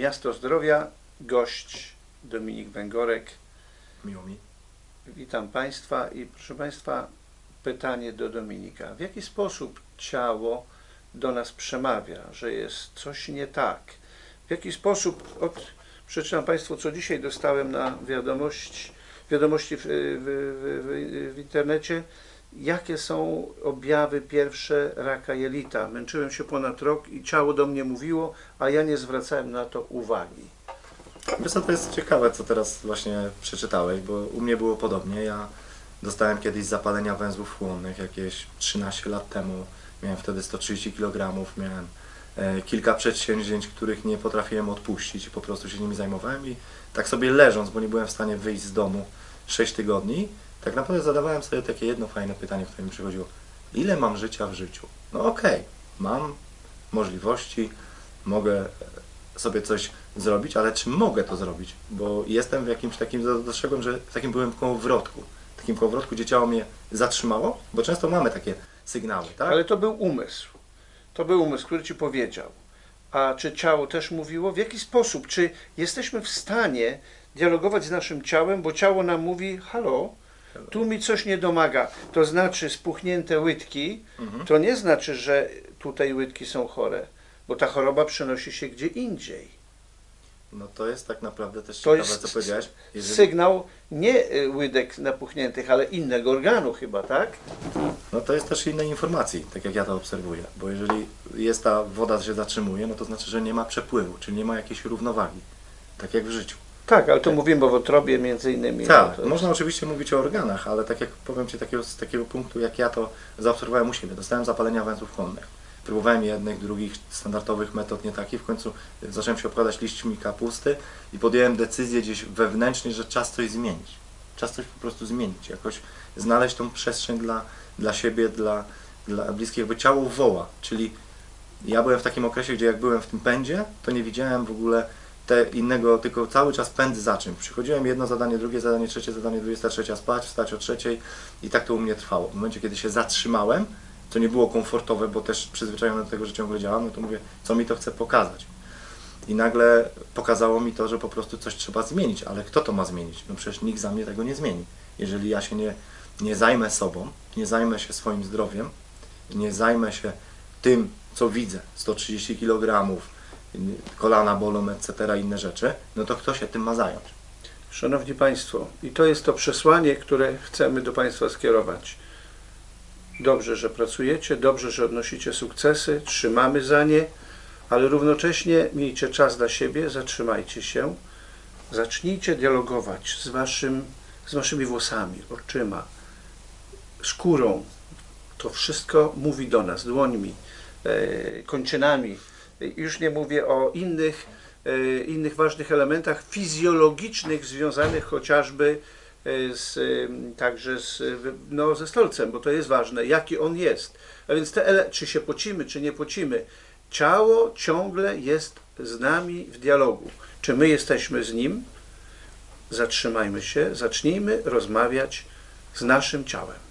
Miasto Zdrowia, gość Dominik Węgorek. Miło mi. Witam Państwa i proszę Państwa, pytanie do Dominika. W jaki sposób ciało do nas przemawia, że jest coś nie tak? W jaki sposób, od, przeczytam Państwu, co dzisiaj dostałem na wiadomość, wiadomości w, w, w, w, w internecie, jakie są objawy pierwsze raka jelita. Męczyłem się ponad rok i ciało do mnie mówiło, a ja nie zwracałem na to uwagi. Wiesz to jest ciekawe, co teraz właśnie przeczytałeś, bo u mnie było podobnie. Ja dostałem kiedyś zapalenia węzłów chłonnych jakieś 13 lat temu. Miałem wtedy 130 kg, miałem e, kilka przedsięwzięć, których nie potrafiłem odpuścić i po prostu się nimi zajmowałem i tak sobie leżąc, bo nie byłem w stanie wyjść z domu 6 tygodni, tak naprawdę zadawałem sobie takie jedno fajne pytanie, które mi przychodziło. Ile mam życia w życiu? No okej, mam możliwości, mogę sobie coś zrobić, ale czy mogę to zrobić? Bo jestem w jakimś takim, dostrzegłem, że w takim byłem kołowrotku. Takim kołowrotku, gdzie ciało mnie zatrzymało, bo często mamy takie sygnały, tak? Ale to był umysł. To był umysł, który ci powiedział. A czy ciało też mówiło? W jaki sposób? Czy jesteśmy w stanie dialogować z naszym ciałem, bo ciało nam mówi: Halo, tu mi coś nie domaga. To znaczy spuchnięte łydki, Mhm. to nie znaczy, że tutaj łydki są chore, bo ta choroba przenosi się gdzie indziej. No to jest tak naprawdę też To ciekawe, jest co powiedziałeś. Jeżeli, sygnał nie y, łydek napuchniętych, ale innego organu chyba, tak? no to jest też innej informacji, tak jak ja to obserwuję. Bo jeżeli jest ta woda się zatrzymuje, no to znaczy, że nie ma przepływu, czyli nie ma jakiejś równowagi. Tak jak w życiu. Tak, ale to mówimy o wątrobie między innymi. Tak, no to- można oczywiście mówić o organach, ale tak jak powiem Ci takiego, z takiego punktu, jak ja to zaobserwowałem u siebie, dostałem zapalenia węzłów chłonnych. Próbowałem jednych, drugich, standardowych metod, nie takich. W końcu zacząłem się obkładać liśćmi kapusty i podjąłem decyzję gdzieś wewnętrznie, że czas coś zmienić. Czas coś po prostu zmienić, jakoś znaleźć tą przestrzeń dla, dla siebie, dla, dla bliskich, jakby ciało woła, czyli ja byłem w takim okresie, gdzie jak byłem w tym pędzie, to nie widziałem w ogóle te innego, tylko cały czas pęd za czymś. Przychodziłem jedno zadanie, drugie zadanie, trzecie zadanie, 23 spać, wstać o trzeciej i tak to u mnie trwało. W momencie, kiedy się zatrzymałem, to nie było komfortowe, bo też przyzwyczajony do tego, że ciągle działam, no to mówię, co mi to chce pokazać. I nagle pokazało mi to, że po prostu coś trzeba zmienić, ale kto to ma zmienić? No przecież nikt za mnie tego nie zmieni. Jeżeli ja się nie, nie zajmę sobą, nie zajmę się swoim zdrowiem, nie zajmę się tym, co widzę, 130 kg, kolana bolą, etc., inne rzeczy, no to kto się tym ma zająć? Szanowni Państwo, i to jest to przesłanie, które chcemy do Państwa skierować. Dobrze, że pracujecie, dobrze, że odnosicie sukcesy, trzymamy za nie, ale równocześnie miejcie czas dla siebie, zatrzymajcie się, zacznijcie dialogować z, waszym, z Waszymi włosami, oczyma, skórą. To wszystko mówi do nas, dłońmi, e, kończynami. Już nie mówię o innych, e, innych ważnych elementach fizjologicznych związanych chociażby e, z, także z, no, ze stolcem, bo to jest ważne, jaki on jest. A więc te, czy się pocimy, czy nie pocimy, ciało ciągle jest z nami w dialogu. Czy my jesteśmy z nim? Zatrzymajmy się, zacznijmy rozmawiać z naszym ciałem.